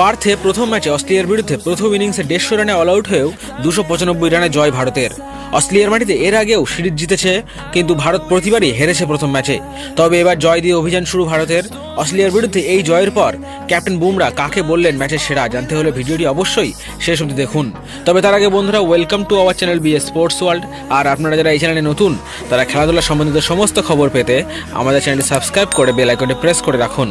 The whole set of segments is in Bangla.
পার্থে প্রথম ম্যাচে অস্ট্রেলিয়ার বিরুদ্ধে প্রথম ইনিংসে দেড়শো রানে অল আউট হয়েও দুশো পঁচানব্বই রানে জয় ভারতের। অস্ট্রেলিয়ার মাটিতে এর আগেও সিরিজ জিতেছে, কিন্তু ভারত প্রতিবারই হেরেছে প্রথম ম্যাচে। তবে এবার জয় দিয়ে অভিযান শুরু ভারতের। অস্ট্রেলিয়ার বিরুদ্ধে এই জয়ের পর ক্যাপ্টেন বুমরা কাকে বললেন ম্যাচের সেরা, জানতে হলে ভিডিওটি অবশ্যই শেষ অবধি দেখুন। তবে তার আগে বন্ধুরা welcome to our channel B sports world আর আপনারা যারা এই চ্যানেলে নতুন, তারা খেলাধুলা সম্বন্ধিত সমস্ত খবর পেতে আমাদের চ্যানেলটি সাবস্ক্রাইব করে বেল আইকনটি প্রেস করে রাখুন।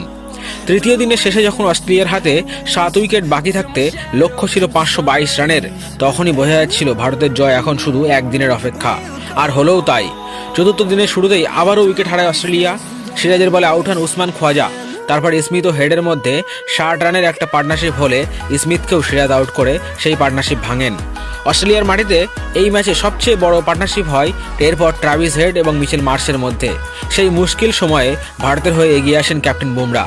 তৃতীয় দিনের শেষে যখন অস্ট্রেলিয়ার হাতে সাত উইকেট বাকি থাকতে লক্ষ্য ছিল পাঁচশো বাইশ রানের, তখনই বোঝা যাচ্ছিল ভারতের জয় এখন শুধু একদিনের অপেক্ষা। আর হলেও তাই। চতুর্থ দিনের শুরুতেই আবারও উইকেট হারায় অস্ট্রেলিয়া। সিরাজের বলে আউট হন উসমান খোয়াজা। তারপর স্মিথ ও হেডের মধ্যে ষাট রানের একটা পার্টনারশিপ হলে স্মিথকেও সিরাজ আউট করে সেই পার্টনারশিপ ভাঙেন। অস্ট্রেলিয়ার মাটিতে এই ম্যাচে সবচেয়ে বড় পার্টনারশিপ হয় এরপর ট্রাভিস হেড এবং মিচেল মার্সের মধ্যে। সেই মুশকিল সময়ে ভারতের হয়ে এগিয়ে আসেন ক্যাপ্টেন বুমরা।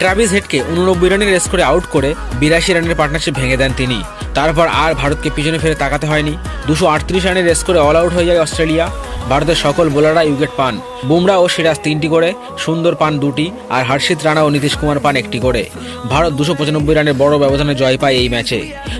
ট্রাভিস হেডকে উননব্বই রানের রেস করে আউট করে বিরাশি রানের পার্টনারশিপ ভেঙে দেন তিনি। তারপর আর ভারতকে পিছনে ফিরে তাকাতে হয়নি। দুশো আটত্রিশ রানের রেস করে অল আউট হয়ে যায় অস্ট্রেলিয়া। ভারতের সকল বোলাররা উইকেট পান। বুমরা ও সিরাজ তিনটি করে, সুন্দর পান দুটি, আর হর্ষিত রানা ও নীতিশ কুমার পান একটি করে। ভারত দুশো পঁচানব্বই রানের বড় ব্যবধানে জয় পায় এই ম্যাচে।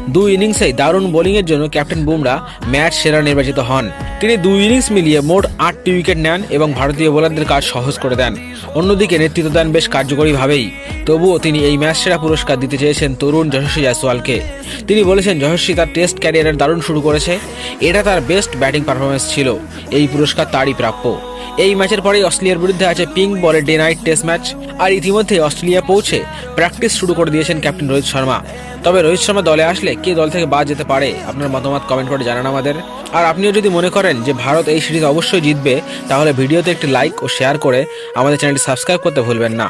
দুই ইনিংসেই দারুণ বোলিংয়ের জন্য ক্যাপ্টেন বুমরা ম্যাচ সেরা নির্বাচিত হন। তিনি দুই ইনিংস মিলিয়ে মোট আটটি উইকেট নেন এবং ভারতীয় বোলারদের কাজ সহজ করে দেন। অন্যদিকে নেতৃত্ব দেন বেশ কার্যকরীভাবেই। তবুও তিনি এই ম্যাচ সেরা পুরস্কার দিতে চেয়েছেন তরুণ যশস্বী জয়সওয়ালকে তিনি বলেছেন, যশস্বী তার টেস্ট ক্যারিয়ারের দারুণ শুরু করেছে। এটা তার বেস্ট ব্যাটিং পারফরমেন্স ছিল। এই পুরস্কার তারই প্রাপ্য। এই ম্যাচের পরেই অস্ট্রেলিয়ার বিরুদ্ধে আছে পিঙ্ক বলে ডে নাইট টেস্ট ম্যাচ আর ইতিমধ্যে অস্ট্রেলিয়া পৌঁছে প্র্যাকটিস শুরু করে দিয়েছেন ক্যাপ্টেন রোহিত শর্মা। তবে রোহিত শর্মা দলে আসলে কে দল থেকে বাদ যেতে পারে, আপনার মতামত কমেন্ট করে জানান আমাদের। আর আপনিও যদি মনে করেন যে ভারত এই সিরিজ অবশ্যই জিতবে, তাহলে ভিডিওতে একটি লাইক ও শেয়ার করে আমাদের চ্যানেলটি সাবস্ক্রাইব করতে ভুলবেন না।